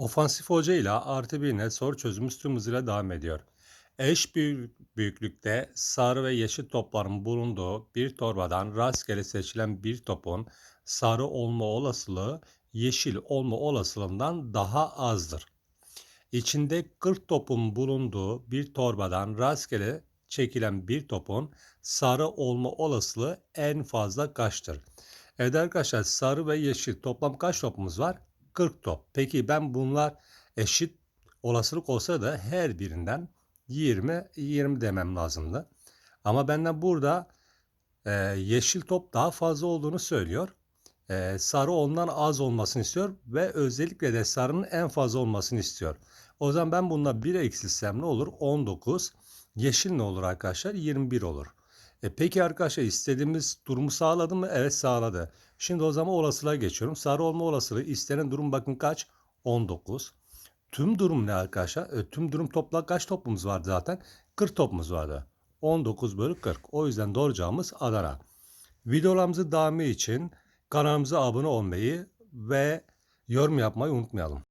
Ofansif hoca ile artı bir soru çözümü tüm hızıyla devam ediyor. Eş büyük- büyüklükte sarı ve yeşil topların bulunduğu bir torbadan rastgele seçilen bir topun sarı olma olasılığı yeşil olma olasılığından daha azdır. İçinde 40 topun bulunduğu bir torbadan rastgele çekilen bir topun sarı olma olasılığı en fazla kaçtır? Evet arkadaşlar sarı ve yeşil toplam kaç topumuz var? 40 top. Peki ben bunlar eşit olasılık olsa da her birinden 20 20 demem lazımdı. Ama benden burada e, yeşil top daha fazla olduğunu söylüyor. E, sarı ondan az olmasını istiyor ve özellikle de sarının en fazla olmasını istiyor. O zaman ben bununla 1 eksilsem ne olur? 19. Yeşil ne olur arkadaşlar? 21 olur. E peki arkadaşlar istediğimiz durumu sağladı mı? Evet sağladı. Şimdi o zaman olasılığa geçiyorum. Sarı olma olasılığı istenen durum bakın kaç? 19. Tüm durum ne arkadaşlar? E, tüm durum topla kaç topumuz vardı zaten? 40 topumuz vardı. 19 bölü 40. O yüzden doğru cevabımız Adana. Videolarımızın devamı için kanalımıza abone olmayı ve yorum yapmayı unutmayalım.